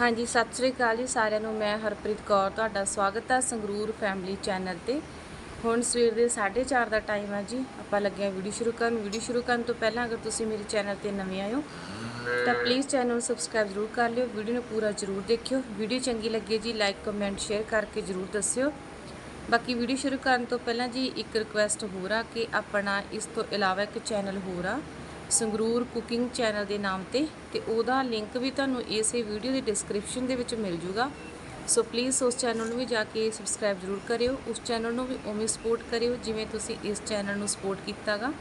ਹਾਂਜੀ, ਸਤਿ ਸ੍ਰੀ ਅਕਾਲ ਜੀ ਸਾਰਿਆਂ ਨੂੰ। ਮੈਂ ਹਰਪ੍ਰੀਤ ਕੌਰ, ਤੁਹਾਡਾ ਸਵਾਗਤ ਹੈ ਸੰਗਰੂਰ ਫੈਮਿਲੀ ਚੈਨਲ ਤੇ। ਹੁਣ ਸਵੇਰ ਦੇ 4:30 ਦਾ ਟਾਈਮ ਹੈ ਜੀ। ਆਪਾਂ ਲੱਗੇ ਹਾਂ ਵੀਡੀਓ ਸ਼ੁਰੂ ਕਰਨ। ਵੀਡੀਓ ਸ਼ੁਰੂ ਕਰਨ ਤੋਂ ਪਹਿਲਾਂ ਅਗਰ ਤੁਸੀਂ ਮੇਰੇ ਚੈਨਲ ਤੇ ਨਵੇਂ ਆਏ ਹੋ, ਤਾਂ ਪਲੀਜ਼ ਚੈਨਲ ਨੂੰ ਸਬਸਕ੍ਰਾਈਬ ਜ਼ਰੂਰ ਕਰ ਲਿਓ। ਵੀਡੀਓ ਨੂੰ ਪੂਰਾ ਜ਼ਰੂਰ ਦੇਖਿਓ। ਵੀਡੀਓ ਚੰਗੀ ਲੱਗੇ ਜੀ ਲਾਈਕ ਕਮੈਂਟ ਸ਼ੇਅਰ ਕਰਕੇ ਜ਼ਰੂਰ ਦੱਸਿਓ। ਬਾਕੀ ਵੀਡੀਓ ਸ਼ੁਰੂ ਕਰਨ ਤੋਂ ਪਹਿਲਾਂ ਜੀ, ਇੱਕ ਰਿਕੁਐਸਟ ਹੋਰ ਆ ਕਿ ਆਪਣਾ ਇਸ ਤੋਂ ਇਲਾਵਾ ਇੱਕ ਚੈਨਲ ਹੋਰ ਆ। ਸੰਗਰੂਰ ਕੁਕਿੰਗ ਚੈਨਲ ਦੇ ਨਾਮ ਤੇ ਤੇ ਉਹਦਾ ਲਿੰਕ ਵੀ ਤੁਹਾਨੂੰ ਇਸੇ ਵੀਡੀਓ ਦੀ ਡਿਸਕ੍ਰਿਪਸ਼ਨ ਦੇ ਵਿੱਚ ਮਿਲ ਜੂਗਾ। ਸੋ ਪਲੀਜ਼ ਉਸ ਚੈਨਲ ਨੂੰ ਵੀ ਜਾ ਕੇ ਸਬਸਕ੍ਰਾਈਬ ਜ਼ਰੂਰ ਕਰਿਓ। ਉਸ ਚੈਨਲ ਨੂੰ ਵੀ ਉਵੇਂ ਸਪੋਰਟ ਕਰਿਓ ਜਿਵੇਂ ਤੁਸੀਂ ਇਸ ਚੈਨਲ ਨੂੰ ਸਪੋਰਟ ਕੀਤਾਗਾ।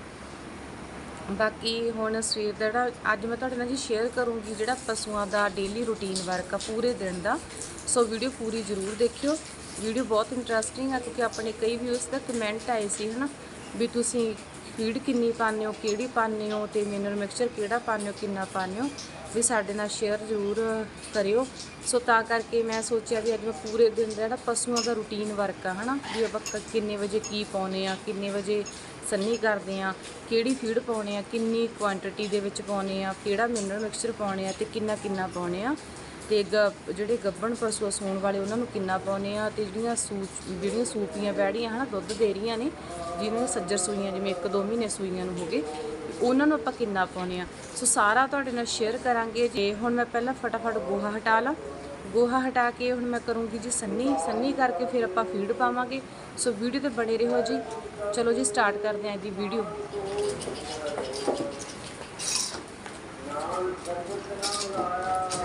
ਬਾਕੀ ਹੁਣ ਸਵੇਰ ਦਾ ਜਿਹੜਾ ਅੱਜ ਮੈਂ ਤੁਹਾਡੇ ਨਾਲ ਜੀ ਸ਼ੇਅਰ ਕਰੂੰਗੀ ਜਿਹੜਾ ਪਸ਼ੂਆਂ ਦਾ ਡੇਲੀ ਰੂਟੀਨ ਵਰਕ ਆ ਪੂਰੇ ਦਿਨ ਦਾ। ਸੋ ਵੀਡੀਓ ਪੂਰੀ ਜ਼ਰੂਰ ਦੇਖਿਓ। ਵੀਡੀਓ ਬਹੁਤ ਇੰਟਰਸਟਿੰਗ ਆ ਕਿਉਂਕਿ ਆਪਣੇ ਕਈ ਵਿਊਸ ਦਾ ਕਮੈਂਟ ਆਏ ਸੀ, ਹਨਾ? ਵੀ ਤੁਸੀਂ ਫੀਡ ਕਿੰਨੀ ਪਾਉਂਦੇ ਹੋ, ਕਿਹੜੀ ਪਾਉਂਦੇ ਹੋ ਤੇ ਮਿਨਰਲ ਮਿਕਸਚਰ ਕਿਹੜਾ ਪਾਉਂਦੇ ਹੋ, ਕਿੰਨਾ ਪਾਉਂਦੇ ਹੋ, ਵੀ ਸਾਡੇ ਨਾਲ ਸ਼ੇਅਰ ਜ਼ਰੂਰ ਕਰਿਓ। ਸੋ ਤਾਂ ਕਰਕੇ ਮੈਂ ਸੋਚਿਆ ਵੀ ਅੱਜ ਮੈਂ ਪੂਰੇ ਦਿਨ ਦਾ ਜਿਹੜਾ ਪਸ਼ੂਆਂ ਦਾ ਰੂਟੀਨ ਵਰਕ ਆ, ਹਨਾ, ਵੀ ਆਪਾਂ ਕਿੰਨੇ ਵਜੇ ਕੀ ਪਾਉਨੇ ਆ, ਕਿੰਨੇ ਵਜੇ ਸੰਨੀ ਕਰਦੇ ਆ, ਕਿਹੜੀ ਫੀਡ ਪਾਉਨੇ ਆ, ਕਿੰਨੀ ਕੁਆਂਟੀਟੀ ਦੇ ਵਿੱਚ ਪਾਉਨੇ ਆ, ਕਿਹੜਾ ਮਿਨਰਲ ਮਿਕਸਚਰ ਪਾਉਨੇ ਆ ਤੇ ਕਿੰਨਾ ਕਿੰਨਾ ਪਾਉਨੇ ਆ। ਤੇ ਗ- ਜਿਹੜੇ ਗੱਭਣ ਪਸ਼ੂ ਆ, ਸੂਣ ਵਾਲੇ, ਉਹਨਾਂ ਨੂੰ ਕਿੰਨਾ ਪਾਉਨੇ ਆ ਤੇ ਜਿਹੜੀਆਂ ਸੂ ਜਿਹੜੀਆਂ ਸੂਪੀਆਂ ਬੈੜੀਆਂ ਹਨਾ, ਦੁੱਧ ਦੇ ਰਹੀਆਂ ਨੇ ਜਿਨ੍ਹਾਂ ਨੂੰ ਸੱਜਰ ਸੂਈਆਂ, ਜਿਵੇਂ 1-2 ਮਹੀਨੇ ਸੂਈਆਂ ਨੂੰ ਹੋ ਗਏ, ਉਹਨਾਂ ਨੂੰ ਆਪਾਂ ਕਿੰਨਾ ਪਾਉਨੇ ਆ? ਸੋ ਸਾਰਾ ਤੁਹਾਡੇ ਨਾਲ ਸ਼ੇਅਰ ਕਰਾਂਗੇ ਜੇ ਹੁਣ ਮੈਂ ਪਹਿਲਾਂ ਫਟਾਫਟ ਗੋਹਾ ਹਟਾ ਲਾਂ। ਗੋਹਾ ਹਟਾ ਕੇ ਹੁਣ ਮੈਂ ਕਰੂੰਗੀ ਜੀ ਸੰਨੀ। ਸੰਨੀ ਕਰਕੇ ਫਿਰ ਆਪਾਂ ਫੀਡ ਪਾਵਾਂਗੇ। ਸੋ ਵੀਡੀਓ ਤੇ ਬਣੇ ਰਹੋ ਜੀ। ਚਲੋ ਜੀ ਸਟਾਰਟ ਕਰਦੇ ਹਾਂ ਜੀ ਵੀਡੀਓ ਜਿਹੜੀ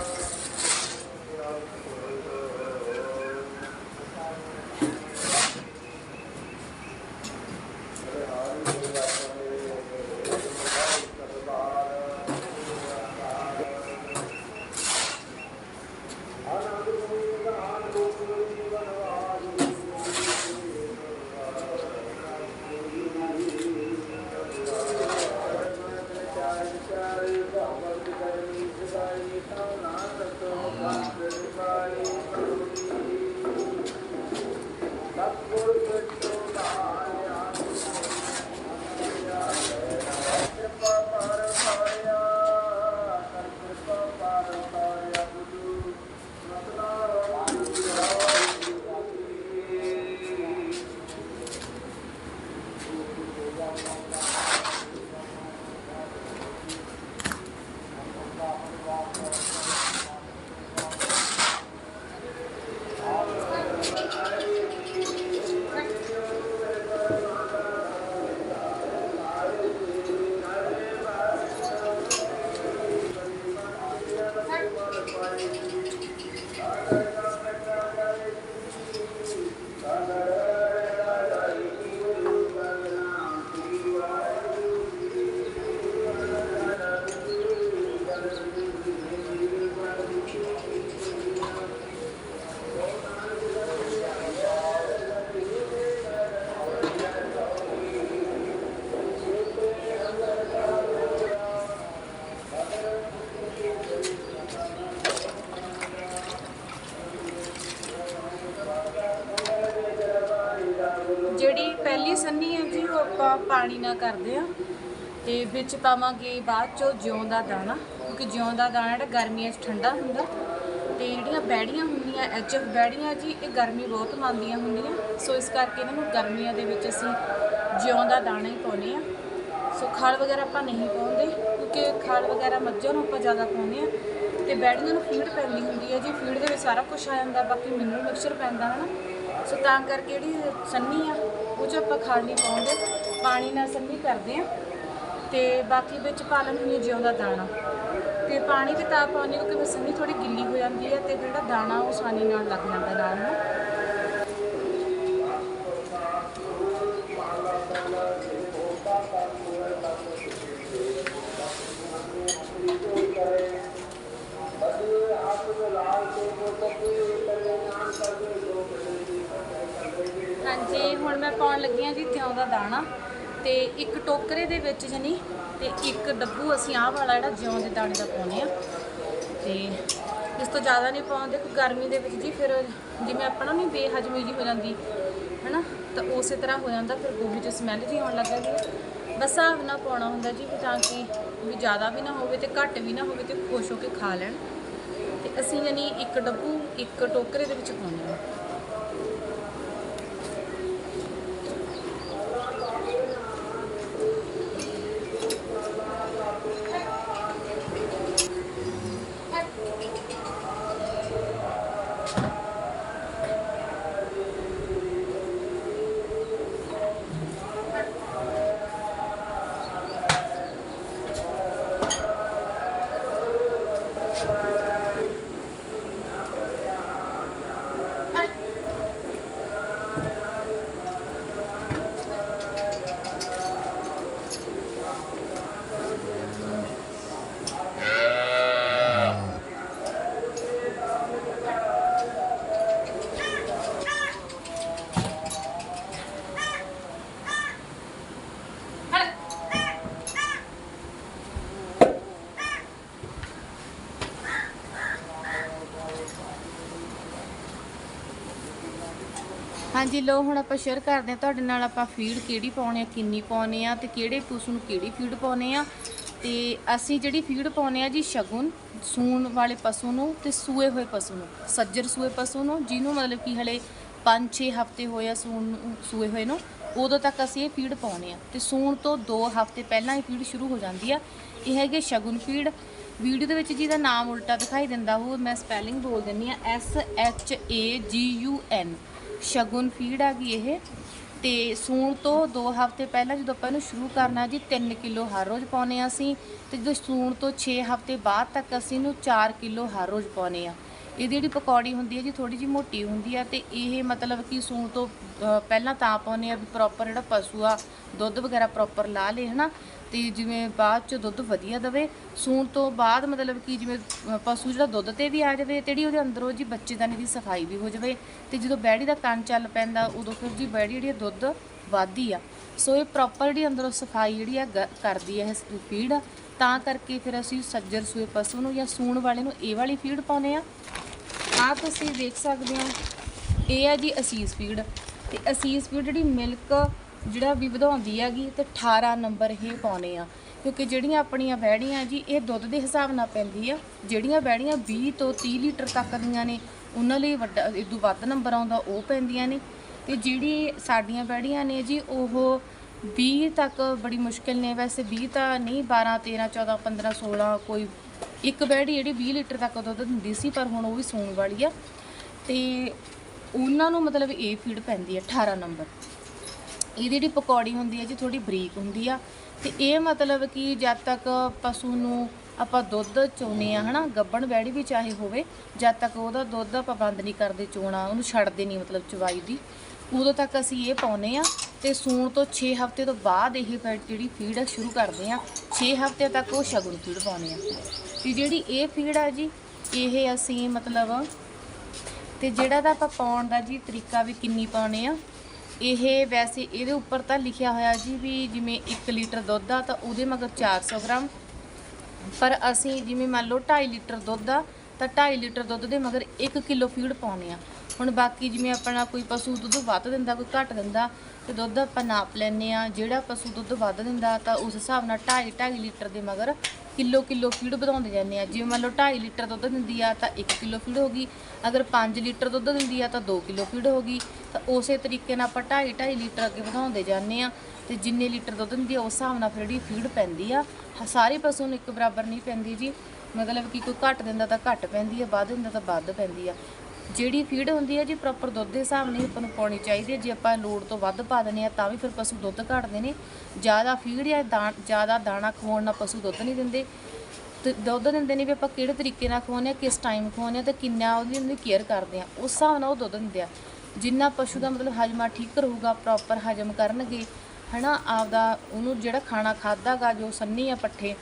ਪਾਣੀ ਨਾਲ ਕਰਦੇ ਆ ਤੇ ਵਿੱਚ ਪਾਵਾਂਗੇ ਬਾਅਦ ਚੋਂ ਜਿਉਂ ਦਾ ਦਾਣਾ, ਕਿਉਂਕਿ ਜਿਉਂ ਦਾ ਦਾਣਾ ਜਿਹੜਾ ਗਰਮੀਆਂ 'ਚ ਠੰਡਾ ਹੁੰਦਾ। ਤੇ ਜਿਹੜੀਆਂ ਬੈੜੀਆਂ ਹੁੰਦੀਆਂ, ਐਚਐਫ ਬੈੜੀਆਂ ਜੀ, ਇਹ ਗਰਮੀ ਬਹੁਤ ਮੰਨਦੀਆਂ ਹੁੰਦੀਆਂ। ਸੋ ਇਸ ਕਰਕੇ ਇਹਨਾਂ ਨੂੰ ਗਰਮੀਆਂ ਦੇ ਵਿੱਚ ਅਸੀਂ ਜਿਉਂ ਦਾ ਦਾਣਾ ਹੀ ਪਾਉਂਦੇ ਆ। ਸੋ ਖਲ ਵਗੈਰਾ ਆਪਾਂ ਨਹੀਂ ਪਾਉਂਦੇ, ਕਿਉਂਕਿ ਖਲ ਵਗੈਰਾ ਮੱਝਾਂ ਨੂੰ ਆਪਾਂ ਜ਼ਿਆਦਾ ਪਾਉਂਦੇ ਆ। ਤੇ ਬੈੜੀਆਂ ਨੂੰ ਫੀਡ ਪੈਂਦੀ ਹੁੰਦੀ ਹੈ ਜੀ, ਫੀਡ ਦੇ ਵਿੱਚ ਸਾਰਾ ਕੁਝ ਆ ਜਾਂਦਾ, ਬਾਕੀ ਮਿਨਰਲ ਮਿਕਸਚਰ ਪੈਂਦਾ ਹਨਾ। ਸੋ ਤਾਂ ਕਰਕੇ ਜਿਹੜੀ ਸੰਨੀ ਆ, ਉਹ 'ਚ ਆਪਾਂ ਖਲ ਨਹੀਂ ਪਾਉਂਦੇ। ਪਾਣੀ ਨਾਲ ਸੰਨੀ ਕਰਦੇ ਆ ਤੇ ਬਾਕੀ ਵਿੱਚ ਪਾ ਲੈਂਦੇ ਹਾਂ ਜਿਉਂ ਦਾ ਦਾਣਾ। ਤੇ ਪਾਣੀ ਵੀ ਤਾਂ ਪਾਉਂਦੇ ਕਿਉਂਕਿ ਫਿਰ ਸੰਨੀ ਥੋੜੀ ਗਿੱਲੀ ਹੋ ਜਾਂਦੀ ਹੈ ਤੇ ਜਿਹੜਾ ਦਾਣਾ ਉਹ ਸਾਨੀ ਨਾਲ ਲੱਗ ਜਾਂਦਾ ਨਾਲ ਨੂੰ। ਹਾਂਜੀ, ਹੁਣ ਮੈਂ ਪਾਉਣ ਲੱਗੀ ਹਾਂ ਜੀ ਤਿਉਂ ਦਾ ਦਾਣਾ। ਤੇ ਇੱਕ ਟੋਕਰੇ ਦੇ ਵਿੱਚ ਜਨੀ ਤੇ ਇੱਕ ਡੱਬੂ ਅਸੀਂ ਆਹ ਵਾਲਾ ਜਿਹੜਾ ਜਿਉਂ ਦੇ ਦਾਣੇ ਦਾ ਪਾਉਨੇ ਆ ਤੇ ਇਸ ਤੋਂ ਜ਼ਿਆਦਾ ਨਹੀਂ ਪਾਉਂਦੇ ਕਿਉਂਕਿ ਗਰਮੀ ਦੇ ਵਿੱਚ ਜੀ, ਫਿਰ ਜਿਵੇਂ ਆਪਣਾ ਨਹੀਂ ਬੇਹਜਮੀ ਜੀ ਹੋ ਜਾਂਦੀ, ਹੈਨਾ? ਤਾਂ ਉਸੇ ਤਰ੍ਹਾਂ ਹੋ ਜਾਂਦਾ, ਫਿਰ ਗੋਭੀ 'ਚ ਸਮੈਲ ਜੀ ਆਉਣ ਲੱਗ ਜਾਂਦੀ ਬਸ ਹਿਸਾਬ ਨਾਲ ਪਾਉਣਾ ਹੁੰਦਾ ਜੀ ਤਾਂ ਕਿ ਵੀ ਜ਼ਿਆਦਾ ਵੀ ਨਾ ਹੋਵੇ ਤੇ ਘੱਟ ਵੀ ਨਾ ਹੋਵੇ ਤੇ ਖੁਸ਼ ਹੋ ਕੇ ਖਾ ਲੈਣ। ਤੇ ਅਸੀਂ ਯਾਨੀ ਇੱਕ ਡੱਬੂ, ਇੱਕ ਟੋਕਰੇ ਦੇ ਵਿੱਚ ਪਾਉਂਦੇ ਹਾਂ। ਹਾਂਜੀ ਲੋ ਹੁਣ ਆਪਾਂ ਸ਼ੇਅਰ ਕਰਦੇ ਹਾਂ ਤੁਹਾਡੇ ਨਾਲ ਆਪਾਂ ਫੀਡ ਕਿਹੜੀ ਪਾਉਣੀ ਆ, ਕਿੰਨੀ ਪਾਉਣੀ ਆ ਤੇ ਕਿਹੜੇ ਪਸ਼ੂ ਨੂੰ ਕਿਹੜੀ ਫੀਡ ਪਾਉਣੀ ਆ। ਤੇ ਅਸੀਂ ਜਿਹੜੀ ਫੀਡ ਪਾਉਣੀ ਆ ਜੀ ਸ਼ਗੁਨ, ਸੂਣ ਵਾਲੇ ਪਸ਼ੂ ਨੂੰ ਤੇ ਸੂਏ ਹੋਏ ਪਸ਼ੂ ਨੂੰ, ਸੱਜਰ ਸੂਏ ਪਸ਼ੂ ਨੂੰ, ਜਿਹਨੂੰ ਮਤਲਬ ਕਿ ਹਲੇ 5-6 ਹਫ਼ਤੇ ਹੋਏ ਆ ਸੂਣ ਨੂੰ, ਸੂਏ ਹੋਏ ਨੂੰ, ਉਦੋਂ ਤੱਕ ਅਸੀਂ ਇਹ ਫੀਡ ਪਾਉਣੀ ਆ। ਤੇ ਸੂਣ ਤੋਂ 2 ਹਫ਼ਤੇ ਪਹਿਲਾਂ ਇਹ ਫੀਡ ਸ਼ੁਰੂ ਹੋ ਜਾਂਦੀ ਆ। ਇਹ ਹੈਗੇ ਸ਼ਗੁਨ ਫੀਡ ਵੀਡੀਓ ਦੇ ਵਿੱਚ ਜਿਹਦਾ ਨਾਮ ਉਲਟਾ ਦਿਖਾਈ ਦਿੰਦਾ ਉਹ ਮੈਂ ਸਪੈਲਿੰਗ ਬੋਲ ਦਿੰਨੀ ਆ, S H A G U N Shagun feed ਆ ਗਈ ਇਹ। ਤੇ ਸੂਣ ਤੋਂ 2 ਹਫ਼ਤੇ ਪਹਿਲਾਂ ਜਦੋਂ ਆਪਾਂ ਇਹਨੂੰ ਸ਼ੁਰੂ ਕਰਨਾ ਜੀ 3 ਕਿਲੋ ਹਰ ਰੋਜ਼ ਪਾਉਨੇ ਆ ਅਸੀਂ। ਤੇ ਜਦੋਂ ਸੂਣ ਤੋਂ 6 ਹਫ਼ਤੇ ਬਾਅਦ ਤੱਕ ਅਸੀਂ ਇਹਨੂੰ 4 ਕਿਲੋ ਹਰ ਰੋਜ਼ ਪਾਉਨੇ ਆ ਇਹਦੀ ਜਿਹੜੀ ਪਕੌੜੀ ਹੁੰਦੀ ਹੈ ਜੀ ਥੋੜੀ ਜਿਹੀ ਮੋਟੀ ਹੁੰਦੀ ਆ ਤੇ ਇਹ ਮਤਲਬ ਕਿ ਸੂਣ ਤੋਂ ਪਹਿਲਾਂ ਤਾਂ ਪਾਉਨੇ ਆ ਵੀ ਪ੍ਰੋਪਰ ਜਿਹੜਾ ਪਸ਼ੂ ਆ, ਦੁੱਧ ਵਗੈਰਾ ਪ੍ਰੋਪਰ ਲਾ ਲੇ ਹਨਾ? ਤੇ ਜਿਵੇਂ ਬਾਅਦ ਚ ਦੁੱਧ ਵਧੀਆ ਦਵੇ, ਸੂਣ ਤੋਂ ਬਾਅਦ ਮਤਲਬ ਕਿ ਜਿਵੇਂ ਪਸ਼ੂ ਜਿਹੜਾ ਦੁੱਧ ਤੇ ਵੀ ਆ ਜਾਵੇ ਤੇੜੀ ਉਹਦੇ ਅੰਦਰੋਂ ਜੀ ਬੱਚੇਦਾਨੀ ਦੀ ਸਫ਼ਾਈ ਵੀ ਹੋ ਜਾਵੇ ਤੇ ਜਦੋਂ ਬੈੜੀ ਦਾ ਕੰਨ ਚੱਲ ਪੈਂਦਾ, ਉਦੋਂ ਫਿਰ ਜੀ ਬੈੜੀ ਜਿਹੜੀ ਆ ਦੁੱਧ ਵੱਧਦੀ ਆ। ਸੋ ਇਹ ਪ੍ਰੋਪਰ ਜਿਹੜੀ ਅੰਦਰੋਂ ਸਫ਼ਾਈ ਜਿਹੜੀ ਆ ਗ- ਕਰਦੀ ਹੈ ਇਹ ਫੀਡ ਤਾਂ ਕਰਕੇ ਫਿਰ ਅਸੀਂ ਸੱਜਰ, ਸੂਏ, ਪਸ਼ੂ ਨੂੰ ਜਾਂ ਸੂਣ ਵਾਲੇ ਨੂੰ ਇਹ ਵਾਲੀ ਫੀਡ ਪਾਉਨੇ ਆ। ਆ ਤੁਸੀਂ ਦੇਖ ਸਕਦੇ ਹੋ, ਇਹ ਹੈ ਜੀ ਅਸੀਸ ਫੀਡ ਤੇ ਅਸੀਸ ਫੀਡ ਜਿਹੜੀ ਮਿਲਕ ਜਿਹੜਾ ਵੀ ਵਧਾਉਂਦੀ ਹੈਗੀ ਤੇ 18 ਨੰਬਰ ਇਹ ਪਾਉਨੇ ਆ। ਕਿਉਂਕਿ ਜਿਹੜੀਆਂ ਆਪਣੀਆਂ ਬੈੜੀਆਂ ਜੀ, ਇਹ ਦੁੱਧ ਦੇ ਹਿਸਾਬ ਨਾਲ ਪੈਂਦੀ ਆ। ਜਿਹੜੀਆਂ ਬੈੜੀਆਂ 20 ਤੋਂ 30 ਲੀਟਰ ਤੱਕ ਦੀਆਂ ਨੇ, ਉਹਨਾਂ ਲਈ ਵੱਡਾ ਇਦੋਂ ਵੱਧ ਨੰਬਰ ਆਉਂਦਾ, ਉਹ ਪੈਂਦੀਆਂ ਨੇ। ਤੇ ਜਿਹੜੀ ਸਾਡੀਆਂ ਬੈੜੀਆਂ ਨੇ ਜੀ, ਉਹ 20 ਤੱਕ ਬੜੀ ਮੁਸ਼ਕਿਲ ਨੇ। ਵੈਸੇ 20 ਤਾਂ ਨਹੀਂ 12 13 14 15 16 ਕੋਈ ਇੱਕ ਬੈੜੀ ਜਿਹੜੀ 20 ਲੀਟਰ ਤੱਕ ਦੁੱਧ ਦਿੰਦੀ ਸੀ, ਪਰ ਹੁਣ ਉਹ ਵੀ ਸੌਣ ਵਾਲੀ ਆ। ਤੇ ਉਹਨਾਂ ਨੂੰ ਮਤਲਬ ਇਹ ਫੀਡ ਪੈਂਦੀ ਹੈ 18 ਨੰਬਰ। ਇਹਦੀ ਜਿਹੜੀ ਪਕੌੜੀ ਹੁੰਦੀ ਹੈ ਜੀ ਥੋੜੀ ਬਰੀਕ ਹੁੰਦੀ ਆ। ਤੇ ਇਹ ਮਤਲਬ ਕਿ ਜਦ ਤੱਕ ਪਸ਼ੂ ਨੂੰ ਆਪਾਂ ਦੁੱਧ ਚੋਨੇ ਆ, ਹਨਾ, ਗੱਬਣ ਬੈੜੀ ਵੀ ਚਾਹੇ ਹੋਵੇ, ਜਦ ਤੱਕ ਉਹਦਾ ਦੁੱਧ ਆਪਾਂ ਬੰਦ ਨਹੀਂ ਕਰਦੇ ਚੋਣਾ, ਉਹਨੂੰ ਛੱਡਦੇ ਨਹੀਂ ਮਤਲਬ ਚਵਾਈ ਦੀ, ਉਦੋਂ ਤੱਕ ਅਸੀਂ ਇਹ ਪਾਉਨੇ ਆ। ਤੇ ਸੂਣ ਤੋਂ 6 ਹਫ਼ਤੇ ਤੋਂ ਬਾਅਦ ਇਹ ਫੀਡ ਜਿਹੜੀ ਫੀਡ ਆ, ਸ਼ੁਰੂ ਕਰਦੇ ਆ। 6 ਹਫ਼ਤੇ ਤੱਕ ਉਹ ਸ਼ਗਨ ਫੀਡ ਪਾਉਨੇ ਆ। ਤੇ ਜਿਹੜੀ ਇਹ ਫੀਡ ਆ ਜੀ, ਇਹ ਅਸੀਂ ਮਤਲਬ, ਤੇ ਜਿਹੜਾ ਦਾ ਆਪਾਂ ਪਾਉਣ ਦਾ ਜੀ ਤਰੀਕਾ ਵੀ ਕਿੰਨੀ ਪਾਉਣੇ ਆ ਇਹ ਵੈਸੇ ਇਹਦੇ ਉੱਪਰ ਤਾਂ ਲਿਖਿਆ ਹੋਇਆ ਜੀ ਵੀ ਜਿਵੇਂ 1 ਲੀਟਰ ਦੁੱਧ ਆ ਤਾਂ ਉਹਦੇ ਮਗਰ 400 ਗ੍ਰਾਮ। ਪਰ ਅਸੀਂ ਜਿਵੇਂ ਮੰਨ ਲਓ 2.5 ਲੀਟਰ ਦੁੱਧ ਆ, ਤਾਂ 2.5 ਲੀਟਰ ਦੁੱਧ ਦੇ ਮਗਰ 1 ਕਿਲੋ ਫੀਡ ਪਾਉਣੇ ਆ। ਹੁਣ ਬਾਕੀ ਜਿਵੇਂ ਆਪਣਾ ਕੋਈ ਪਸ਼ੂ ਦੁੱਧ ਵੱਧ ਦਿੰਦਾ, ਕੋਈ ਘੱਟ ਦਿੰਦਾ ਤੇ ਦੁੱਧ ਆਪਾਂ ਨਾਪ ਲੈਨੇ ਆ ਜਿਹੜਾ ਪਸ਼ੂ ਦੁੱਧ ਵੱਧ ਦਿੰਦਾ ਤਾਂ ਉਸ ਹਿਸਾਬ ਨਾਲ 2.5 2.5 ਲੀਟਰ ਦੇ ਮਗਰ ਕਿਲੋ ਕਿਲੋ ਫੀਡ ਵਧਾਉਂਦੇ ਜਾਂਦੇ ਆ ਜਿਵੇਂ ਮੰਨ ਲਓ 2.5 ਲੀਟਰ ਦੁੱਧ ਦਿੰਦੀ ਆ ਤਾਂ 1 ਕਿਲੋ ਫੀਡ ਹੋਗੀ ਅਗਰ 5 ਲੀਟਰ ਦੁੱਧ ਦਿੰਦੀ ਆ ਤਾਂ 2 ਕਿਲੋ ਫੀਡ ਹੋਗੀ ਤਾਂ ਉਸੇ ਤਰੀਕੇ ਨਾਲ ਆਪਾਂ 2.5 2.5 ਲੀਟਰ ਅੱਗੇ ਵਧਾਉਂਦੇ ਜਾਂਦੇ ਆ ਤੇ ਜਿੰਨੇ ਲੀਟਰ ਦੁੱਧ ਦਿੰਦੀ ਆ, ਉਸ ਹਿਸਾਬ ਨਾਲ ਫਿਰ ਜਿਹੜੀ ਫੀਡ ਪੈਂਦੀ ਆ, ਹ- ਸਾਰੇ ਪਸ਼ੂ ਨੂੰ ਇੱਕ ਬਰਾਬਰ ਨਹੀਂ ਪੈਂਦੀ ਜੀ। ਮਤਲਬ ਕਿ ਕੋਈ ਘੱਟ ਦਿੰਦਾ ਤਾਂ ਘੱਟ ਪੈਂਦੀ ਆ, ਵੱਧ ਦਿੰਦਾ ਤਾਂ ਵੱਧ ਪੈਂਦੀ ਆ। ਜਿਹੜੀ ਫੀਡ ਹੁੰਦੀ ਹੈ ਜੀ ਪ੍ਰੋਪਰ ਦੁੱਧ ਦੇ ਹਿਸਾਬ ਨਾਲ ਆਪਾਂ ਨੂੰ ਪਾਉਣੀ ਚਾਹੀਦੀ ਹੈ। ਜੇ ਆਪਾਂ ਲੋੜ ਤੋਂ ਵੱਧ ਪਾ ਦਿੰਦੇ ਆ ਤਾਂ ਵੀ ਫਿਰ ਪਸ਼ੂ ਦੁੱਧ ਘੱਟਦੇ ਨੇ। ਜ਼ਿਆਦਾ ਫੀਡ ਜਾਂ ਦਾਣ, ਜ਼ਿਆਦਾ ਦਾਣਾ ਖਵਾਉਣ ਨਾਲ ਪਸ਼ੂ ਦੁੱਧ ਨਹੀਂ ਦਿੰਦੇ। ਤੇ ਦੁੱਧ ਦਿੰਦੇ ਨੇ ਵੀ ਆਪਾਂ ਕਿਹੜੇ ਤਰੀਕੇ ਨਾਲ ਖਵਾਉਂਦੇ ਆ ਕਿਸ ਟਾਈਮ ਖਵਾਉਂਦੇ ਆ ਤੇ ਕਿੰਨਾ ਉਹਦੀ ਉਹਦੀ ਕੇਅਰ ਕਰਦੇ ਆ ਉਸ ਹਿਸਾਬ ਨਾਲ ਉਹ ਦੁੱਧ ਦਿੰਦੇ ਆ। ਜਿੰਨਾ ਪਸ਼ੂ ਦਾ ਮਤਲਬ ਹਜਮਾ ਠੀਕ ਰਹੂਗਾ ਪ੍ਰੋਪਰ ਹਜਮ ਕਰਨਗੇ, ਹਨਾ, ਆਪਦਾ ਉਹਨੂੰ ਜਿਹੜਾ ਖਾਣਾ ਖਾਦਾਗਾ ਜੋ ਸੰਨੀ ਆ ਪੱਠੇ,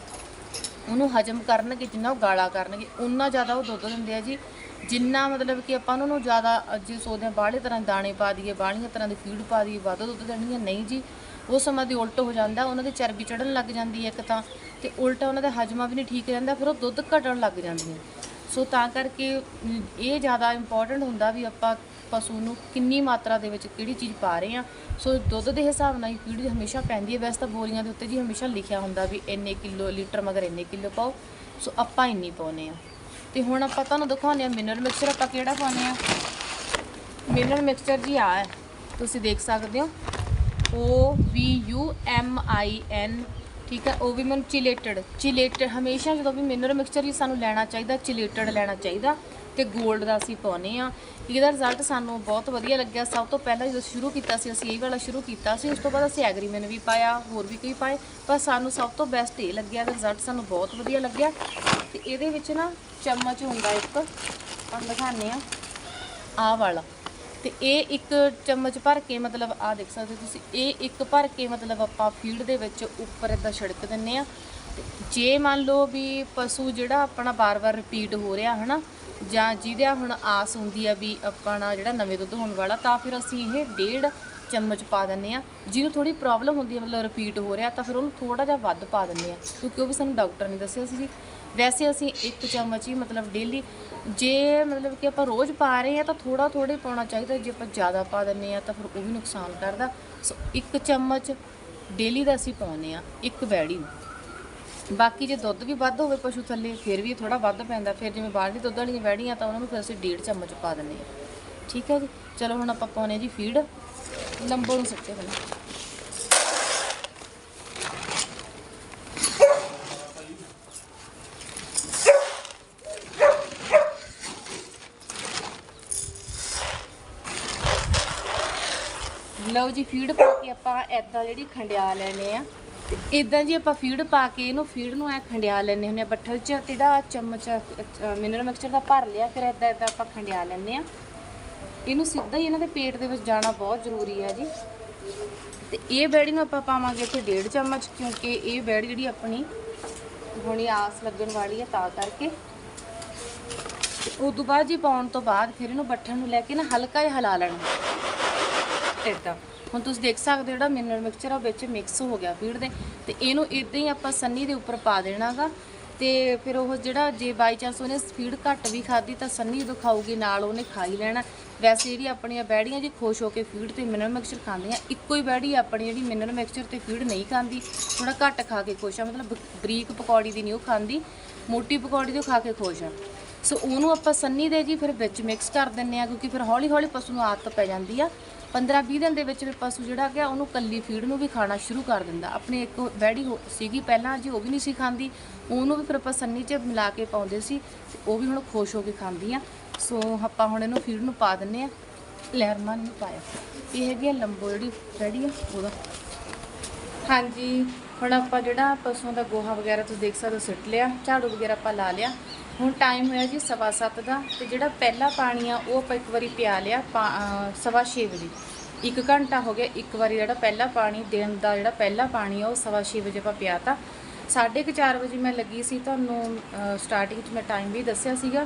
ਉਹਨੂੰ ਹਜਮ ਕਰਨਗੇ, ਜਿੰਨਾ ਉਹ ਗਾਲਾ ਕਰਨਗੇ ਉਨਾ ਜ਼ਿਆਦਾ ਉਹ ਦੁੱਧ ਦਿੰਦੇ ਆ ਜੀ। ਜਿੰਨਾ ਮਤਲਬ ਕਿ ਆਪਾਂ ਉਹਨਾਂ ਨੂੰ ਜ਼ਿਆਦਾ ਜੇ ਸੋਚਦੇ ਹਾਂ ਬਾਹਲੇ ਤਰ੍ਹਾਂ ਦਾਣੇ ਪਾ ਦਈਏ ਬਾਹਲੀਆਂ ਤਰ੍ਹਾਂ ਦੀ ਫੀਡ ਪਾ ਦਈਏ, ਵੱਧ ਦੁੱਧ ਦੇਣਗੀਆਂ ਨਹੀਂ ਜੀ, ਉਹ ਸਮਾਂ ਦੀ ਉਲਟ ਹੋ ਜਾਂਦਾ, ਉਹਨਾਂ ਦੀ ਚਰਬੀ ਚੜਨ ਲੱਗ ਜਾਂਦੀ ਹੈ ਇੱਕ ਤਾਂ, ਤੇ ਉਲਟਾ ਉਹਨਾਂ ਦਾ ਹਜਮਾ ਵੀ ਨਹੀਂ ਠੀਕ ਰਹਿੰਦਾ, ਫਿਰ ਉਹ ਦੁੱਧ ਘਟਣ ਲੱਗ ਜਾਂਦੀਆਂ ਸੋ ਤਾਂ ਕਰਕੇ ਇਹ ਜ਼ਿਆਦਾ ਇੰਪੋਰਟੈਂਟ ਹੁੰਦਾ ਵੀ ਆਪਾਂ ਪਸ਼ੂ ਨੂੰ ਕਿੰਨੀ ਮਾਤਰਾ ਦੇ ਵਿੱਚ ਕਿਹੜੀ ਚੀਜ਼ ਪਾ ਰਹੇ ਆ ਸੋ ਦੁੱਧ ਦੇ ਹਿਸਾਬ ਨਾਲ ਹੀ ਫੀਡ ਹਮੇਸ਼ਾ ਪੈਂਦੀ ਹੈ, ਵੈਸੇ ਤਾਂ ਬੋਰੀਆਂ ਦੇ ਉੱਤੇ ਜੀ ਹਮੇਸ਼ਾ ਲਿਖਿਆ ਹੁੰਦਾ ਵੀ ਇੰਨੇ ਕਿਲੋ, ਲੀਟਰ ਮਗਰ ਇੰਨੇ ਕਿਲੋ ਪਾਓ, ਸੋ ਆਪਾਂ ਇੰਨੀ ਪਾਉਨੇ ਆ ਤੇ ਹੁਣ ਆਪਾਂ ਤੁਹਾਨੂੰ ਦਿਖਾਉਂਦੇ ਆ ਮਿਨਰਲ ਮਿਕਸਚਰ ਆਪਾਂ ਕਿਹੜਾ ਪਾਉਂਦੇ ਆ। ਮਿਨਰਲ ਮਿਕਸਚਰ ਜੀ ਆ ਹੈ। ਤੁਸੀਂ ਦੇਖ ਸਕਦੇ ਹੋ। O V U M I N, ਠੀਕ ਹੈ, ਉਹ ਵੀ ਮੈਨੂੰ ਚਿਲੇਟਡ ਚਿਲੇਟਡ ਹਮੇਸ਼ਾ ਜਦੋਂ ਵੀ ਮਿਨਰਲ ਮਿਕਸਚਰ ਹੀ ਸਾਨੂੰ ਲੈਣਾ ਚਾਹੀਦਾ ਚਿਲੇਟਡ ਲੈਣਾ ਚਾਹੀਦਾ। ਤੇ 골ਡ ਦਾ ਅਸੀਂ ਪਾਉਨੇ ਆ ਇਹਦਾ ਰਿਜ਼ਲਟ ਸਾਨੂੰ ਬਹੁਤ ਵਧੀਆ ਲੱਗਿਆ। ਸਭ ਤੋਂ ਪਹਿਲਾਂ ਜਦੋਂ ਸ਼ੁਰੂ ਕੀਤਾ ਸੀ, ਅਸੀਂ ਇਹ ਵਾਲਾ ਸ਼ੁਰੂ ਕੀਤਾ ਸੀ। ਉਸ ਤੋਂ ਬਾਅਦ ਅਸੀਂ ਐਗਰੀਮੈਨ ਵੀ ਪਾਇਆ, ਹੋਰ ਵੀ ਕਈ ਪਾਏ। ਪਰ ਸਾਨੂੰ ਸਭ ਤੋਂ ਬੈਸਟ ਇਹ ਲੱਗਿਆ ਤੇ ਰਿਜ਼ਲਟ ਸਾਨੂੰ ਬਹੁਤ ਵਧੀਆ ਲੱਗਿਆ। ਤੇ ਇਹਦੇ ਵਿੱਚ ਨਾ ਚਮਚ ਹੁੰਦਾ ਇੱਕ ਤੁਹਾਨੂੰ ਦਿਖਾਉਂਦੇ ਆ ਆਹ ਵਾਲਾ। ਤੇ ਇਹ ਇੱਕ ਚਮਚ ਭਰ ਕੇ ਮਤਲਬ ਆ ਦੇਖ ਸਕਦੇ ਤੁਸੀਂ, ਇਹ ਇੱਕ ਭਰ ਕੇ ਮਤਲਬ ਆਪਾਂ ਫੀਡ ਦੇ ਵਿੱਚ ਉੱਪਰ ਇਦਾਂ ਛਿੜਕ ਦਿੰਨੇ ਆ ਜੇ ਮੰਨ ਲਓ ਵੀ ਪਸ਼ੂ ਜਿਹੜਾ ਆਪਣਾ ਬਾਰ-ਬਾਰ ਰਿਪੀਟ ਹੋ ਰਿਹਾ, ਹਨਾ ਜਾਂ ਜਿਹਦਾ ਹੁਣ ਆਸ ਹੁੰਦੀ ਆ ਵੀ ਆਪਣਾ ਜਿਹੜਾ ਨਵੇਂ ਦੁੱਧ ਹੋਣ ਵਾਲਾ, ਤਾਂ ਫਿਰ ਅਸੀਂ ਇਹ ਡੇਢ ਚਮਚ ਪਾ ਦਿੰਨੇ ਆ। ਜਿਹਨੂੰ ਥੋੜੀ ਪ੍ਰੋਬਲਮ ਹੁੰਦੀ ਹੈ ਮਤਲਬ ਰਿਪੀਟ ਹੋ ਰਿਹਾ, ਤਾਂ ਫਿਰ ਉਹਨੂੰ ਥੋੜਾ ਜਿਹਾ ਵੱਧ ਪਾ ਦਿੰਨੇ ਆ। ਕਿਉਂਕਿ ਉਹ ਵੀ ਸਾਨੂੰ ਡਾਕਟਰ ਨੇ ਦੱਸਿਆ ਸੀ ਵੈਸੇ ਅਸੀਂ ਇੱਕ ਚਮਚ ਹੀ ਮਤਲਬ ਡੇਲੀ ਜੇ ਮਤਲਬ ਕਿ ਆਪਾਂ ਰੋਜ਼ ਪਾ ਰਹੇ ਆ, ਤਾਂ ਥੋੜਾ ਥੋੜੇ ਪਾਉਣਾ ਚਾਹੀਦਾ। ਜੇ ਆਪਾਂ ਜ਼ਿਆਦਾ ਪਾ ਦਿੰਨੇ ਆ, ਤਾਂ ਫਿਰ ਉਹ ਵੀ ਨੁਕਸਾਨ ਕਰਦਾ। ਸੋ ਇੱਕ ਚਮਚ ਡੇਲੀ ਦਾ ਅਸੀਂ ਪਾਉਂਦੇ ਆ, ਇੱਕ ਬੈੜੀ ਨੂੰ। ਬਾਕੀ ਜੇ ਦੁੱਧ ਵੀ ਵੱਧ ਹੋਵੇ ਪਸ਼ੂ ਥੱਲੇ, ਫਿਰ ਵੀ ਥੋੜਾ ਵੱਧ ਪੈਂਦਾ। ਫਿਰ ਜਿਵੇਂ ਬਾਹਰ ਦੀ ਦੁੱਧ ਵਾਲੀਆਂ ਵੈੜੀਆਂ ਤਾਂ ਉਹਨਾਂ ਨੂੰ ਫਿਰ ਅਸੀਂ ਡੇਢ ਚਮਚ ਪਾ ਦਿੰਦੇ ਆ ਠੀਕ ਹੈ ਜੀ? ਚਲੋ, ਹੁਣ ਆਪਾਂ ਪਾਉਨੇ ਜੀ ਫੀਡ। ਲੰਬੋ ਨੂੰ ਸੱਚੇ ਪਹਿਲਾਂ। ਲਓ ਜੀ, ਫੀਡ ਪਾ ਕੇ ਆਪਾਂ ਐਦਾਂ ਜਿਹੜੀ ਖੰਡਿਆ ਲੈਨੇ ਆ। ਤੇ ਇਦਾਂ ਜੀ ਆਪਾਂ ਫੀਡ ਪਾ ਕੇ ਇਹਨੂੰ ਫੀਡ ਨੂੰ ਐ ਖੰਡਿਆ ਲੈਨੇ ਹੁੰਨੇ ਆ ਬੱਠਲ 'ਚ ਤੇ ਜਿਹੜਾ ਚਮਚ ਮਿਨਰਲ ਮਿਕਸਚਰ ਦਾ ਭਰ ਲਿਆ, ਫਿਰ ਐਦਾਂ ਐਦਾਂ ਆਪਾਂ ਖੰਡਿਆ ਲੈਨੇ ਆ ਇਹਨੂੰ ਸਿੱਧਾ ਹੀ ਇਹਨਾਂ ਦੇ ਪੇਟ ਦੇ ਵਿੱਚ ਜਾਣਾ ਬਹੁਤ ਜ਼ਰੂਰੀ ਹੈ ਜੀ। ਤੇ ਇਹ ਬੈੜੀ ਨੂੰ ਆਪਾਂ ਪਾਵਾਂਗੇ ਇੱਥੇ ਡੇਢ ਚਮਚ, ਕਿਉਂਕਿ ਇਹ ਬੈੜੀ ਜਿਹੜੀ ਆਪਣੀ ਹੁਣੀ ਆਸ ਲੱਗਣ ਵਾਲੀ ਹੈ ਤਾਂ ਕਰਕੇ। ਤੇ ਉਸ ਤੋਂ ਬਾਅਦ ਜੀ ਪਾਉਣ ਤੋਂ ਬਾਅਦ ਫਿਰ ਇਹਨੂੰ ਬੱਠਲ ਨੂੰ ਲੈ ਕੇ ਨਾ ਹਲਕਾ ਜਿਹਾ ਹਿਲਾ ਲੈਣਾ। ਇਦਾਂ ਹੁਣ ਤੁਸੀਂ ਦੇਖ ਸਕਦੇ ਹੋ ਜਿਹੜਾ ਮਿਨਰਲ ਮਿਕਸਚਰ ਆ ਵਿੱਚ ਮਿਕਸ ਹੋ ਗਿਆ ਫੀਡ ਦੇ, ਤੇ ਇਹਨੂੰ ਇਦਾਂ ਹੀ ਆਪਾਂ ਸੰਨੀ ਦੇ ਉੱਪਰ ਪਾ ਦੇਣਾਗਾ। ਤੇ ਫਿਰ ਉਹ ਜਿਹੜਾ ਜੇ ਬਾਈ ਚਾਂਸ ਉਹਨੇ ਫੀਡ ਘੱਟ ਵੀ ਖਾਦੀ ਤਾਂ ਸੰਨੀ ਜਦੋਂ ਖਾਊਗੀ ਨਾਲ ਉਹਨੇ ਖਾ ਹੀ ਲੈਣਾ। ਵੈਸੇ ਜਿਹੜੀ ਆਪਣੀਆਂ ਬੈੜੀਆਂ, ਜੀ ਖੁਸ਼ ਹੋ ਕੇ ਫੀਡ ਤੇ ਮਿਨਰਲ ਮਿਕਸਚਰ ਖਾਂਦੀਆਂ ਇੱਕੋ ਹੀ ਬੈੜੀ ਆਪਣੀ ਜਿਹੜੀ ਮਿਨਰਲ ਮਿਕਸਚਰ ਤੇ ਫੀਡ ਨਹੀਂ ਖਾਂਦੀ। ਥੋੜਾ ਘੱਟ ਖਾ ਕੇ ਖੁਸ਼ ਆ, ਮਤਲਬ ਬਰੀਕ ਪਕੌੜੀ ਦੀ ਨਹੀਂ ਉਹ ਖਾਂਦੀ, ਮੋਟੀ ਪਕੌੜੀ ਦੀ ਉਹ ਖਾ ਕੇ ਖੁਸ਼ ਆ। ਸੋ ਉਹਨੂੰ ਆਪਾਂ ਸੰਨੀ ਦੇ ਜੀ ਫਿਰ ਵਿੱਚ ਮਿਕਸ ਕਰ ਦਿੰਨੇ ਆ, ਕਿਉਂਕਿ ਫਿਰ ਹੌਲੀ ਹੌਲੀ ਪਸ਼ੂ ਨੂੰ ਆਦਤ ਪੈ ਜਾਂਦੀ ਆ। 15-20 ਦਿਨ ਦੇ ਵਿੱਚ ਫਿਰ ਪਸ਼ੂ ਜਿਹੜਾ ਗਿਆ ਉਹਨੂੰ ਕੱਲੀ ਫੀਡ ਨੂੰ ਵੀ ਖਾਣਾ ਸ਼ੁਰੂ ਕਰ ਦਿੰਦਾ। ਆਪਣੇ ਇੱਕ ਬੈੜੀ ਹੋ- ਸੀਗੀ, ਪਹਿਲਾਂ ਜੀ ਉਹ ਵੀ ਨਹੀਂ ਸੀ ਖਾਂਦੀ। ਉਹਨੂੰ ਵੀ ਫਿਰ ਆਪਾਂ ਸੰਨੀ 'ਚ ਮਿਲਾ ਕੇ ਪਾਉਂਦੇ ਸੀ, ਤੇ ਉਹ ਵੀ ਹੁਣ ਖੁਸ਼ ਹੋ ਕੇ ਖਾਂਦੀ ਆ। ਸੋ ਆਪਾਂ ਹੁਣ ਇਹਨੂੰ ਫੀਡ ਨੂੰ ਪਾ ਦਿੰਨੇ ਆ। ਲਹਿਰਮਾ ਨੂੰ ਪਾਇਆ। ਇਹ ਹੈਗੀ ਆ ਲੰਬੋ ਜਿਹੜੀ ਬੈੜੀ ਆ, ਉਹਦਾ। ਹਾਂਜੀ, ਹੁਣ ਆਪਾਂ ਜਿਹੜਾ ਪਸ਼ੂਆਂ ਦਾ ਗੋਹਾ ਵਗੈਰਾ ਤੁਸੀਂ ਦੇਖ ਸਕਦੇ ਹੋ, ਸਿੱਟ ਲਿਆ। ਝਾੜੂ ਵਗੈਰਾ ਆਪਾਂ ਲਾ ਲਿਆ। ਹੁਣ ਟਾਈਮ ਹੋਇਆ ਜੀ ਸਵਾ ਸੱਤ ਦਾ ਤੇ ਜਿਹੜਾ ਪਹਿਲਾ ਪਾਣੀ ਆ, ਉਹ ਆਪਾਂ ਇੱਕ ਵਾਰੀ ਪਿਆ ਲਿਆ ਪਾ- ਅਹ, ਸਵਾ ਛੇ ਵਜੇ। ਇੱਕ ਘੰਟਾ ਹੋ ਗਿਆ, ਇੱਕ ਵਾਰੀ ਜਿਹੜਾ ਪਹਿਲਾ ਪਾਣੀ, ਦਿਨ ਦਾ ਜਿਹੜਾ ਪਹਿਲਾ ਪਾਣੀ ਆ, ਉਹ ਸਵਾ ਛੇ ਵਜੇ ਆਪਾਂ ਪਿਆ ਤਾ। ਸਾਢੇ ਕੁ ਚਾਰ ਵਜੇ ਮੈਂ ਲੱਗੀ ਸੀ ਤੁਹਾਨੂੰ ਸਟਾਰਟਿੰਗ 'ਚ ਮੈਂ ਟਾਈਮ ਵੀ ਦੱਸਿਆ ਸੀਗਾ।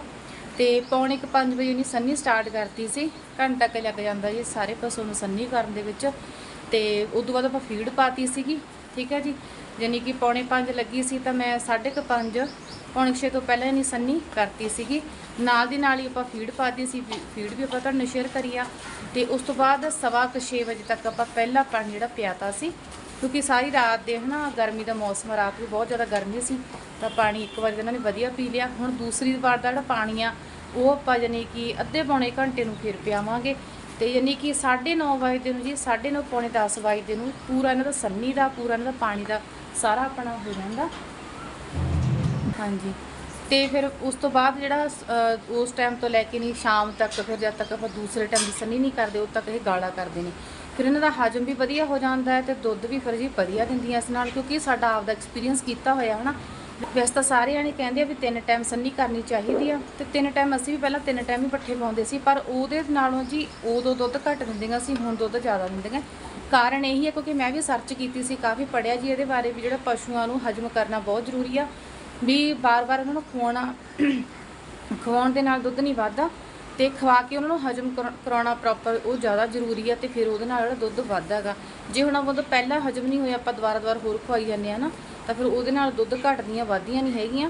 ਤੇ ਪੌਣੇ ਕੁ 5 ਵਜੇ ਨਹੀਂ ਸੰਨੀ ਸਟਾਰਟ ਕਰਤੀ ਸੀ। ਘੰਟਾ ਕੁ ਲੱਗ ਜਾਂਦਾ ਜੀ, ਸਾਰੇ ਪਸ਼ੂ ਨੂੰ ਸੰਨੀ ਕਰਨ ਦੇ ਵਿੱਚ। ਤੇ ਉਸ ਤੋਂ ਬਾਅਦ ਆਪਾਂ ਫੀਡ ਪਾਤੀ ਸੀਗੀ। ਠੀਕ ਹੈ ਜੀ? ਯਾਨੀ ਕਿ ਪੌਣੇ 5 ਲੱਗੀ ਸੀ ਤਾਂ ਮੈਂ ਸਾਢੇ ਕੁ 5 ਪੌਣੇ 6 ਤੋਂ ਪਹਿਲਾਂ ਨਹੀਂ ਸੰਨੀ ਕਰਤੀ ਸੀਗੀ। ਨਾਲ ਦੀ ਨਾਲ ਹੀ ਆਪਾਂ ਫੀਡ ਪਾਤੀ ਸੀ ਫੀਡ ਵੀ ਆਪਾਂ ਤੁਹਾਨੂੰ ਸ਼ੇਅਰ ਕਰੀ ਆ। ਤੇ ਉਸ ਤੋਂ ਬਾਅਦ ਸਵਾ ਕੁ 6 ਵਜੇ ਤੱਕ ਆਪਾਂ ਪਹਿਲਾ ਪਾਣੀ ਜਿਹੜਾ ਪਿਆਤਾ ਸੀ। ਕਿਉਂਕਿ ਸਾਰੀ ਰਾਤ ਦੇ ਹਨਾ ਗਰਮੀ ਦਾ ਮੌਸਮ ਰਾਤ ਵੀ ਬਹੁਤ ਜ਼ਿਆਦਾ ਗਰਮੀ ਸੀ। ਤਾਂ ਪਾਣੀ ਇੱਕ ਵਾਰ ਇਹਨਾਂ ਨੇ ਵਧੀਆ ਪੀ ਲਿਆ। ਹੁਣ ਦੂਸਰੀ ਵਾਰ ਦਾ ਜਿਹੜਾ ਪਾਣੀ ਆ, ਉਹ ਆਪਾਂ ਯਾਨੀ ਕਿ ਅੱਧੇ ਪੌਣੇ ਘੰਟੇ ਨੂੰ ਫਿਰ ਪਿਆਵਾਂਗੇ। ਤੇ ਯਾਨੀ ਕਿ 9:30 ਵਜੇ ਨੂੰ ਜੀ 9:30 ਪੌਣੇ 10 ਵਜੇ ਨੂੰ ਪੂਰਾ ਇਹਨਾਂ ਦਾ ਸੰਨੀ ਦਾ, ਪੂਰਾ ਇਹਨਾਂ ਦਾ ਪਾਣੀ ਦਾ ਸਾਰਾ ਆਪਣਾ ਹੋ ਜਾਂਦਾ। ਹਾਂਜੀ। ਤੇ ਫਿਰ ਉਸ ਤੋਂ ਬਾਅਦ ਜਿਹੜਾ ਉਸ ਟਾਈਮ ਤੋਂ ਲੈ ਕੇ ਨਹੀਂ, ਸ਼ਾਮ ਤੱਕ ਫਿਰ ਜਦ ਤੱਕ ਆਪਾਂ ਦੂਸਰੇ ਟਾਈਮ ਦੀ ਸੰਨੀ ਨਹੀਂ ਕਰਦੇ, ਉਦ ਤੱਕ ਇਹ ਗਾਲਾ ਕਰਦੇ ਨੇ। ਫਿਰ ਇਹਨਾਂ ਦਾ ਹਜਮ ਵੀ ਵਧੀਆ ਹੋ ਜਾਂਦਾ ਹੈ ਤੇ ਦੁੱਧ ਵੀ ਫਿਰ ਜੀ ਵਧੀਆ ਦਿੰਦੀਆਂ ਇਸ ਨਾਲ, ਕਿਉਂਕਿ ਸਾਡਾ ਆਪਦਾ ਐਕਸਪੀਰੀਅੰਸ ਕੀਤਾ ਹੋਇਆ ਹਨਾ ਵੈਸੇ ਤਾਂ ਸਾਰੇ ਜਾਣੇ ਕਹਿੰਦੇ ਆ ਵੀ ਤਿੰਨ ਟਾਈਮ ਸੰਨੀ ਕਰਨੀ ਚਾਹੀਦੀ ਆ ਤੇ ਤਿੰਨ ਟਾਈਮ ਅਸੀਂ ਵੀ ਪਹਿਲਾਂ ਤਿੰਨ ਟਾਈਮ ਹੀ ਪੱਠੇ ਪਾਉਂਦੇ ਸੀ, ਪਰ ਉਹਦੇ ਨਾਲੋਂ ਜੀ ਉਦੋਂ ਦੁੱਧ ਘੱਟ ਦਿੰਦੀਆਂ ਸੀ, ਹੁਣ ਦੁੱਧ ਜ਼ਿਆਦਾ ਦਿੰਦੀਆਂ। ਕਾਰਨ ਇਹੀ ਹੈ ਕਿਉਂਕਿ ਮੈਂ ਵੀ ਸਰਚ ਕੀਤੀ ਸੀ, ਕਾਫੀ ਪੜਿਆ ਜੀ ਇਹਦੇ ਬਾਰੇ ਵੀ ਜਿਹੜਾ ਪਸ਼ੂਆਂ ਨੂੰ ਹਜਮ ਕਰਨਾ ਬਹੁਤ ਜ਼ਰੂਰੀ ਆ। ਵੀ ਬਾਰ-ਬਾਰ ਉਹਨਾਂ ਨੂੰ ਖਵਾਉਣਾ, ਖਵਾਉਣ ਦੇ ਨਾਲ ਦੁੱਧ ਨਹੀਂ ਵੱਧਦਾ। ਤੇ ਖਵਾ ਕੇ ਉਹਨਾਂ ਨੂੰ ਹਜਮ ਕਰਾ- ਕਰਾਉਣਾ ਪ੍ਰੋਪਰ ਉਹ ਜ਼ਿਆਦਾ ਜ਼ਰੂਰੀ ਹੈ ਤੇ ਫਿਰ ਉਹਦੇ ਨਾਲ ਜਿਹੜਾ ਦੁੱਧ ਵੱਧਦਾ ਹੈਗਾ। ਜੇ ਹੁਣ ਆਪਾਂ ਤੋਂ ਪਹਿਲਾਂ ਹਜਮ ਨਹੀਂ ਹੋਇਆ, ਆਪਾਂ ਦੁਬਾਰਾ-ਦੁਬਾਰਾ ਹੋਰ ਖਵਾਈ ਜਾਂਦੇ ਆ ਨਾ, ਤਾਂ ਫਿਰ ਉਹਦੇ ਨਾਲ ਦੁੱਧ ਘਟਦੀਆਂ ਵੱਧਦੀਆਂ ਨਹੀਂ ਹੈਗੀਆਂ।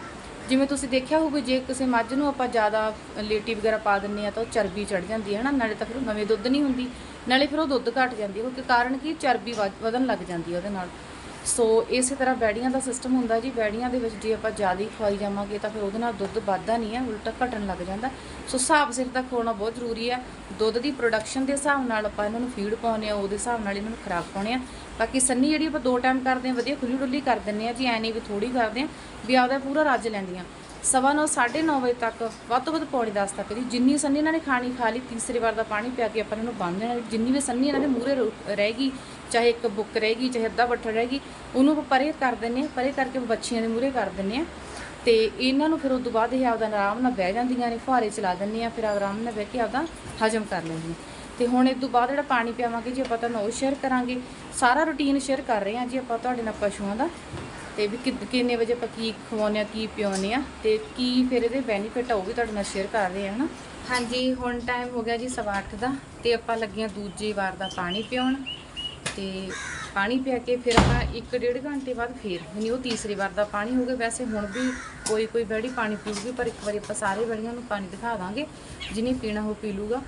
ਜਿਵੇਂ ਤੁਸੀਂ ਦੇਖਿਆ ਹੋਊਗਾ, ਜੇ ਕਿਸੇ ਮੱਝ ਨੂੰ ਆਪਾਂ ਜ਼ਿਆਦਾ ਲੇਟੀ ਵਗੈਰਾ ਪਾ ਦਿੰਨੇ ਆ, ਤਾਂ ਉਹ ਚਰਬੀ ਚੜ ਜਾਂਦੀ ਹੈ ਨਾ, ਨਾਲੇ ਤਾਂ ਫਿਰ ਉਹ ਨਵੇਂ ਦੁੱਧ ਨਹੀਂ ਹੁੰਦੀ, ਨਾਲੇ ਫਿਰ ਉਹ ਦੁੱਧ ਘਟ ਜਾਂਦੀ ਹੈ, ਕਿਉਂਕਿ ਕਾਰਨ ਕੀ? ਚਰਬੀ ਵਧ- ਵਧਣ ਲੱਗ ਜਾਂਦੀ ਹੈ ਉਹਦੇ ਨਾਲ। ਸੋ ਇਸੇ ਤਰ੍ਹਾਂ ਬੈੜੀਆਂ ਦਾ ਸਿਸਟਮ ਹੁੰਦਾ ਜੀ ਬੈੜੀਆਂ ਦੇ ਵਿੱਚ ਜੇ ਆਪਾਂ ਜ਼ਿਆਦਾ ਖਵਾਈ ਜਾਵਾਂਗੇ ਤਾਂ ਫਿਰ ਉਹਦੇ ਨਾਲ ਦੁੱਧ ਵੱਧਦਾ ਨਹੀਂ ਹੈ, ਉਲਟਾ ਘਟਣ ਲੱਗ ਜਾਂਦਾ। ਸੋ ਹਿਸਾਬ ਸਿਰ ਦਾ ਖਵਾਉਣਾ ਬਹੁਤ ਜ਼ਰੂਰੀ ਹੈ। ਦੁੱਧ ਦੀ ਪ੍ਰੋਡਕਸ਼ਨ ਦੇ ਹਿਸਾਬ ਨਾਲ ਆਪਾਂ ਇਹਨਾਂ ਨੂੰ ਫੀਡ ਪਾਉਂਦੇ ਆ ਉਹਦੇ ਹਿਸਾਬ ਨਾਲ ਇਹਨਾਂ ਨੂੰ ਖੁਰਾਕ ਪਾਉਂਦੇ ਆ ਬਾਕੀ ਸੰਨੀ ਜਿਹੜੀ ਆਪਾਂ ਦੋ ਟਾਈਮ ਕਰਦੇ ਆ ਵਧੀਆ ਖੁੱਲੀ ਡੁੱਲੀ ਕਰ ਦਿੰਨੇ ਆ ਜੀ, ਐ ਨਹੀਂ ਵੀ ਥੋੜੀ ਕਰਦੇ ਆ ਵੀ ਆਪਦਾ ਪੂਰਾ ਰੱਜ ਲੈਂਦੀਆਂ ਸਵਾ ਨੌ 9:30 ਵਜੇ ਤੱਕ, ਵੱਧ ਤੋਂ ਵੱਧ ਪੌਣੀ 10 ਤੱਕ ਜੀ, ਜਿੰਨੀ ਸੰਨੀ ਇਹਨਾਂ ਨੇ ਖਾਣੀ ਖਾ ਲਈ, ਤੀਸਰੀ ਵਾਰ ਦਾ ਪਾਣੀ ਪਿਆ ਕੇ ਆਪਾਂ ਇਹਨਾਂ ਨੂੰ ਬੰਨ ਦੇਣਾ। ਜਿੰਨੀ ਵੀ ਸੰਨੀ ਇਹਨਾਂ ਦੇ ਮੂਹਰੇ ਰੁ- ਰਹਿ ਗਈ ਚਾਹੇ ਇੱਕ ਬੁੱਕ ਰਹਿ ਗਈ ਚਾਹੇ ਅੱਧਾ ਬੱਠਾ ਰਹਿ ਗਈ ਉਹਨੂੰ ਆਪਾਂ ਪਰੇ ਕਰ ਦਿੰਨੇ ਆ ਪਰੇ ਕਰਕੇ ਬੱਚੀਆਂ ਦੇ ਮੂਹਰੇ ਕਰ ਦਿੰਨੇ ਆ ਤੇ ਇਹਨਾਂ ਨੂੰ ਫਿਰ ਉਸ ਤੋਂ ਬਾਅਦ ਇਹ ਆਪਦਾ ਆਰਾਮ ਨਾਲ ਬਹਿ ਜਾਂਦੀਆਂ ਨੇ, ਫੁਹਾਰੇ ਚਲਾ ਦਿੰਨੇ ਆ ਫਿਰ ਆਰਾਮ ਨਾਲ ਬਹਿ ਕੇ ਆਪਦਾ ਹਜਮ ਕਰ ਲੈਂਦੀਆਂ ਤੇ ਹੁਣ ਇਸ ਤੋਂ ਬਾਅਦ ਜਿਹੜਾ ਪਾਣੀ ਪਿਆਵਾਂਗੇ ਜੀ, ਆਪਾਂ ਤੁਹਾਨੂੰ ਉਹ ਸ਼ੇਅਰ ਕਰਾਂਗੇ। ਸਾਰਾ ਰੁਟੀਨ ਸ਼ੇਅਰ ਕਰ ਰਹੇ ਹਾਂ ਜੀ ਆਪਾਂ ਤੁਹਾਡੇ ਨਾਲ ਪਸ਼ੂਆਂ ਦਾ। ਤੇ ਵੀ ਕਿੰਨੇ ਵਜੇ ਆਪਾਂ ਕੀ ਖਵਾਉਂਦੇ ਆ ਕੀ ਪਿਆਉਂਦੇ ਆ ਤੇ ਕੀ ਫਿਰ ਇਹਦੇ ਬੈਨੀਫਿਟ ਆ ਉਹ ਵੀ ਤੁਹਾਡੇ ਨਾਲ ਸ਼ੇਅਰ ਕਰ ਰਹੇ ਆ ਹਨਾ? ਹਾਂਜੀ, ਹੁਣ ਟਾਈਮ ਹੋ ਗਿਆ ਜੀ ਸਵਾ ਅੱਠ ਦਾ ਤੇ ਆਪਾਂ ਲੱਗੀਆਂ ਦੂਜੀ ਵਾਰ ਦਾ ਪਾਣੀ ਪਿਆਉਣ। ਤੇ ਪਾਣੀ ਪਿਆ ਕੇ ਫਿਰ ਆਪਾਂ 1.5 ਘੰਟੇ ਬਾਅਦ ਫੇਰ, ਯਾਨੀ ਉਹ ਤੀਸਰੀ ਵਾਰ ਦਾ ਪਾਣੀ ਹੋ ਗਿਆ। ਵੈਸੇ ਹੁਣ ਵੀ ਕੋਈ ਕੋਈ ਬੈੜੀ ਪਾਣੀ ਪੀਊਗੀ, ਪਰ ਇੱਕ ਵਾਰੀ ਆਪਾਂ ਸਾਰੇ ਬੈੜੀਆਂ ਨੂੰ ਪਾਣੀ ਦਿਖਾ ਦਾਂਗੇ ਜਿਹਨੇ ਪੀਣਾ ਉਹ ਪੀ ਲੂਗਾ।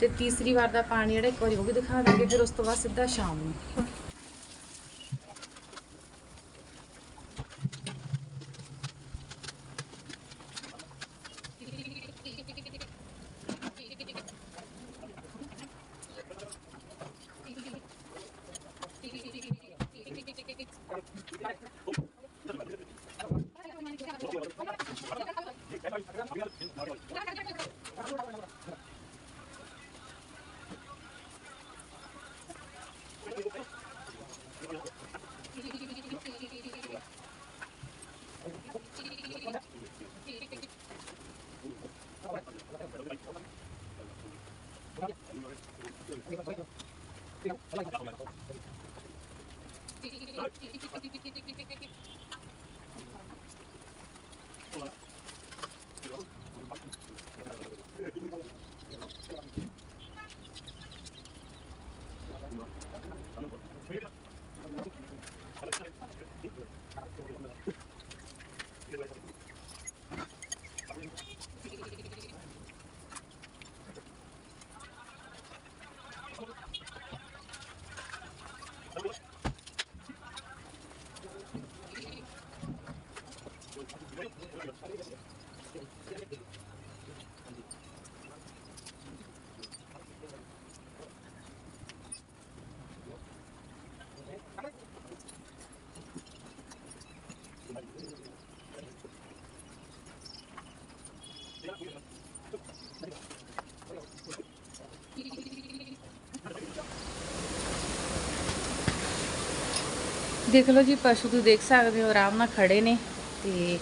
ਤੇ ਤੀਸਰੀ ਵਾਰ ਦਾ ਪਾਣੀ ਜਿਹੜਾ ਇੱਕ ਵਾਰੀ ਉਹ ਵੀ ਦਿਖਾ ਦਾਂਗੇ, ਫਿਰ ਉਸ ਤੋਂ ਬਾਅਦ ਸਿੱਧਾ ਸ਼ਾਮ ਨੂੰ। ਦੇਖ ਲਓ ਜੀ, ਪਸ਼ੂ ਤੁਸੀਂ ਦੇਖ ਸਕਦੇ ਹੋ, ਆਰਾਮ ਨਾਲ ਖੜੇ ਨੇ ਤੇ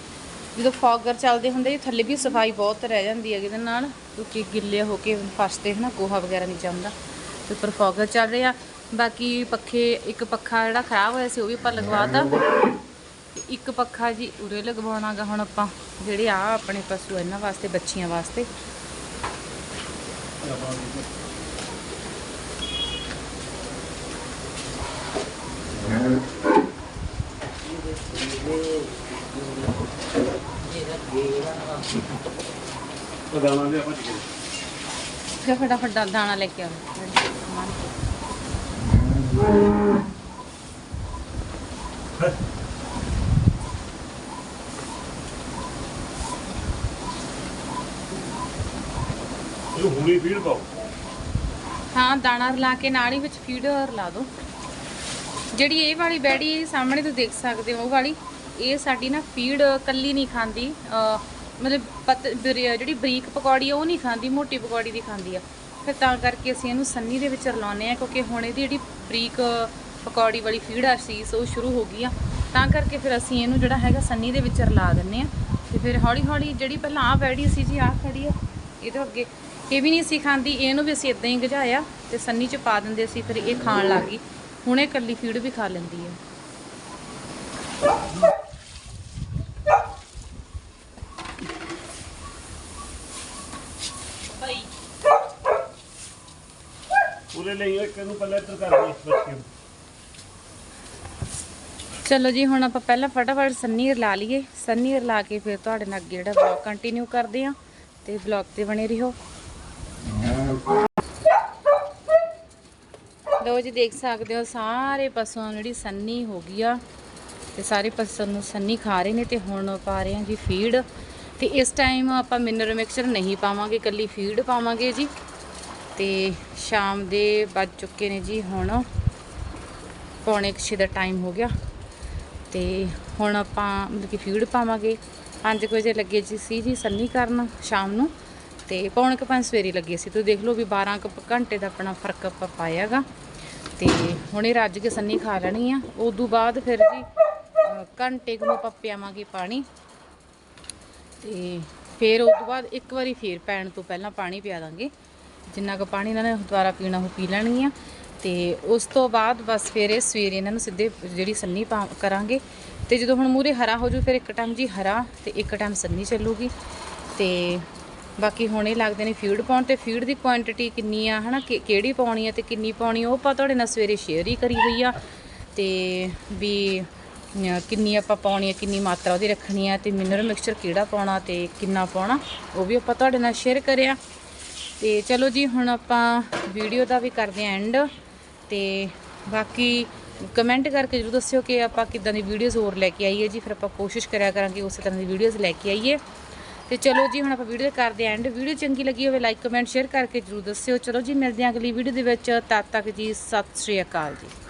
ਜਦੋਂ ਫੌਗਰ ਚੱਲਦੇ ਹੁੰਦੇ ਜੀ ਥੱਲੇ ਵੀ ਸਫ਼ਾਈ ਬਹੁਤ ਰਹਿ ਜਾਂਦੀ ਹੈ ਇਹਦੇ ਨਾਲ, ਕਿਉਂਕਿ ਗਿੱਲੇ ਹੋ ਕੇ ਫਸਦੇ ਹਨਾ, ਗੋਹਾ ਵਗੈਰਾ ਨਹੀਂ ਜਾਂਦਾ ਤੇ ਉੱਪਰ ਫੌਗਰ ਚੱਲ ਰਿਹਾ ਬਾਕੀ ਪੱਖੇ, ਇੱਕ ਪੱਖਾ ਜਿਹੜਾ ਖਰਾਬ ਹੋਇਆ ਸੀ, ਉਹ ਵੀ ਆਪਾਂ ਲਗਵਾਤਾ ਤੇ। ਇੱਕ ਪੱਖਾ ਜੀ ਉਰੇ ਲਗਵਾਉਣਾਗਾ ਹੁਣ ਆਪਾਂ, ਜਿਹੜੇ ਆ ਆਪਣੇ ਪਸ਼ੂ ਇਹਨਾਂ ਵਾਸਤੇ, ਬੱਚੀਆਂ ਵਾਸਤੇ। ਉਹ ਦਾਣਾ ਜਾ ਫਟਾਫਟ ਦਾ- ਦਾਣਾ ਲੈ ਕੇ ਆਓ। ਇਹਨੂੰ ਹੁਣੀ ਫੀਡ ਪਾਓ। ਹਾਂ ਦਾਣਾ ਰਲਾ ਕੇ ਨਾਲ ਹੀ ਵਿੱਚ ਫੀਡ ਰਲਾ ਦਿਓ ਜਿਹੜੀ ਇਹ ਵਾਲੀ ਬੈੜੀ ਇਹ ਸਾਹਮਣੇ ਤੁਸੀਂ ਦੇਖ ਸਕਦੇ ਹੋ ਉਹ ਵਾਲੀ ਇਹ ਸਾਡੀ ਨਾ ਫੀਡ ਕੱਲੀ ਨਹੀਂ ਖਾਂਦੀ। ਅਹ ਮਤਲਬ ਪਤ ਬਰੀ- ਜਿਹੜੀ ਬਰੀਕ ਪਕੌੜੀ ਆ, ਉਹ ਨਹੀਂ ਖਾਂਦੀ, ਮੋਟੀ ਪਕੌੜੀ ਦੀ ਖਾਂਦੀ ਆ। ਫਿਰ ਤਾਂ ਕਰਕੇ ਅਸੀਂ ਇਹਨੂੰ ਸੰਨੀ ਦੇ ਵਿੱਚ ਰਲਾਉਂਦੇ ਆ ਕਿਉਂਕਿ ਹੁਣ ਇਹਦੀ ਜਿਹੜੀ ਬਰੀਕ ਪਕੌੜੀ ਵਾਲੀ ਫੀਡ ਆ ਸੀ ਸੋ ਉਹ ਸ਼ੁਰੂ ਹੋ ਗਈ ਆ। ਤਾਂ ਕਰਕੇ ਫਿਰ ਅਸੀਂ ਇਹਨੂੰ ਜਿਹੜਾ ਹੈਗਾ ਸੰਨੀ ਦੇ ਵਿੱਚ ਰਲਾ ਦਿੰਨੇ ਆ ਤੇ ਫਿਰ ਹੌਲੀ ਹੌਲੀ ਜਿਹੜੀ ਪਹਿਲਾਂ ਆ ਬੈੜੀ ਸੀ ਜੀ ਆ ਖੜੀ ਆ, ਇਹਦੇ ਅੱਗੇ। ਇਹ ਵੀ ਨਹੀਂ ਸੀ ਖਾਂਦੀ, ਇਹਨੂੰ ਵੀ ਅਸੀਂ ਇਦਾਂ ਹੀ ਗਝਾਇਆ ਤੇ ਸੰਨੀ ਚ ਪਾ ਦਿੰਦੇ ਸੀ, ਫਿਰ ਇਹ ਖਾਣ ਲੱਗ ਗਈ। ਹੁਣ ਇਹ ਕੱਲੀ ਫੀਡ ਵੀ ਖਾ ਲੈਂਦੀ ਹੈ ਉਹਦੇ ਲਈ ਇੱਕ ਨੂੰ ਪਹਿਲਾਂ ਇੱਧਰ ਕਰ ਦੇ ਬੱਚੇ ਨੂੰ। ਚਲੋ ਜੀ, ਹੁਣ ਆਪਾਂ ਪਹਿਲਾਂ ਫਟਾਫਟ ਸੰਨੀ ਰਲਾ ਲਈਏ। ਸੰਨੀ ਰਲਾ ਕੇ ਫਿਰ ਤੁਹਾਡੇ ਨਾਲ ਅੱਗੇ ਜਿਹੜਾ ਵਲੌਗ ਕੰਟੀਨਿਊ ਕਰਦੇ ਆ ਤੇ ਵਲੌਗ ਤੇ ਬਣੇ ਰਹੋ। ਲੋ ਜੀ, ਦੇਖ ਸਕਦੇ ਹੋ ਸਾਰੇ ਪਸ਼ੂਆਂ ਨੂੰ ਜਿਹੜੀ ਸੰਨੀ ਹੋ ਗਈ ਆ ਤੇ ਸਾਰੇ ਪਸ਼ੂ ਨੂੰ ਸੰਨੀ ਖਾ ਰਹੇ ਨੇ ਤੇ ਹੁਣ ਪਾ ਰਹੇ ਆ ਜੀ ਫੀਡ ਤੇ ਇਸ ਟਾਈਮ ਆਪਾਂ ਮਿਨਰਲ ਮਿਕਸਚਰ ਨਹੀਂ ਪਾਵਾਂਗੇ ਕੱਲੀ ਫੀਡ ਪਾਵਾਂਗੇ ਜੀ। ਤੇ ਸ਼ਾਮ ਦੇ ਵੱਜ ਚੁੱਕੇ ਨੇ ਜੀ ਹੁਣ। ਪੌਣੇ ਕੁ ਛੇ ਦਾ ਟਾਈਮ ਹੋ ਗਿਆ ਤੇ ਹੁਣ ਆਪਾਂ ਮਤਲਬ ਕਿ ਫੀਡ ਪਾਵਾਂਗੇ। 5 ਵਜੇ ਲੱਗੇ ਜੀ ਸੀ ਜੀ ਸੰਨੀ ਕਰਨ ਸ਼ਾਮ ਨੂੰ ਤੇ ਪੌਣੇ ਕੁ ਪੰਜ ਸਵੇਰੇ ਲੱਗੇ ਸੀ। ਤੁਸੀਂ ਦੇਖ ਲਓ ਵੀ 12 ਕੁ ਘੰਟੇ ਦਾ ਆਪਣਾ ਫ਼ਰਕ ਆਪਾਂ ਪਾਇਆਗਾ ਤੇ ਹੁਣ ਇਹ ਰੱਜ ਕੇ ਸੰਨੀ ਖਾ ਲੈਣੀ ਆ। ਉਦੋਂ ਬਾਅਦ ਫਿਰ ਜੀ ਘੰਟੇ ਨੂੰ ਆਪਾਂ ਪਿਆਵਾਂਗੇ ਪਾਣੀ। ਤੇ ਫਿਰ ਉਸ ਤੋਂ ਬਾਅਦ ਇੱਕ ਵਾਰੀ ਫੇਰ ਪੈਣ ਤੋਂ ਪਹਿਲਾਂ ਪਾਣੀ ਪਿਆ ਦਾਂਗੇ। ਜਿੰਨਾ ਕੁ ਪਾਣੀ ਇਹਨਾਂ ਨੇ ਦੁਬਾਰਾ ਪੀਣਾ ਉਹ ਪੀ ਲੈਣਗੀਆਂ। ਆ ਤੇ ਉਸ ਤੋਂ ਬਾਅਦ ਬਸ ਫਿਰ ਇਹ ਸਵੇਰੇ ਇਹਨਾਂ ਨੂੰ ਸਿੱਧੇ ਜਿਹੜੀ ਸੰਨੀ ਪਾ ਕਰਾਂਗੇ। ਤੇ ਜਦੋਂ ਹੁਣ ਮੂਰੇ ਹਰਾ ਹੋ ਜੂ ਫਿਰ ਇੱਕ ਟਾਈਮ ਜੀ ਹਰਾ ਤੇ ਇੱਕ ਟਾਈਮ ਸੰਨੀ ਚੱਲੂਗੀ। ਤੇ ਬਾਕੀ ਹੁਣ ਇਹ ਲੱਗਦੇ ਨੇ ਫੀਡ ਪਾਉਣ ਤੇ ਫੀਡ ਦੀ ਕੁਆਂਟੀਟੀ ਕਿੰਨੀ ਆ, ਹਨਾ, ਕਿ- ਕਿਹੜੀ ਪਾਉਣੀ ਆ ਤੇ ਕਿੰਨੀ ਪਾਉਣੀ ਉਹ ਆਪਾਂ ਤੁਹਾਡੇ ਨਾਲ ਸਵੇਰੇ ਸ਼ੇਅਰ ਹੀ ਕਰੀ ਹੋਈ ਆ। ਤੇ ਵੀ ਕਿੰਨੀ ਆਪਾਂ ਪਾਉਣੀ ਆ, ਕਿੰਨੀ ਮਾਤਰਾ ਉਹਦੀ ਰੱਖਣੀ ਆ ਤੇ ਮਿਨਰਲ ਮਿਕਸਚਰ ਕਿਹੜਾ ਪਾਉਣਾ ਤੇ ਕਿੰਨਾ ਪਾਉਣਾ, ਉਹ ਵੀ ਆਪਾਂ ਤੁਹਾਡੇ ਨਾਲ ਸ਼ੇਅਰ ਕਰਿਆ। ਤੇ ਚਲੋ ਜੀ, ਹੁਣ ਆਪਾਂ ਵੀਡੀਓ ਦਾ ਵੀ ਕਰਦੇ ਆਂ ਐਂਡ ਤੇ ਬਾਕੀ ਕਮੈਂਟ ਕਰਕੇ ਜਰੂਰ ਦੱਸਿਓ ਕਿ ਆਪਾਂ ਕਿੱਦਾਂ ਦੀ ਵੀਡੀਓਜ਼ ਹੋਰ ਲੈ ਕੇ ਆਈਏ ਜੀ, ਫਿਰ ਆਪਾਂ ਕੋਸ਼ਿਸ਼ ਕਰਿਆ ਕਰਾਂਗੇ ਉਸੇ ਤਰ੍ਹਾਂ ਦੀ ਵੀਡੀਓਜ਼ ਲੈ ਕੇ ਆਈਏ। ਤੇ ਚਲੋ ਜੀ, ਹੁਣ ਆਪਾਂ ਵੀਡੀਓ ਕਰਦੇ ਆਂ ਐਂਡ ਵੀਡੀਓ ਚੰਗੀ ਲੱਗੀ ਹੋਵੇ ਲਾਈਕ ਕਮੈਂਟ ਸ਼ੇਅਰ ਕਰਕੇ ਜਰੂਰ ਦੱਸਿਓ। ਚਲੋ ਜੀ, ਮਿਲਦੇ ਆਂ ਅਗਲੀ ਵੀਡੀਓ ਦੇ ਵਿੱਚ। ਤਦ ਤੱਕ ਜੀ, ਸਤਿ ਸ਼੍ਰੀ ਅਕਾਲ ਜੀ।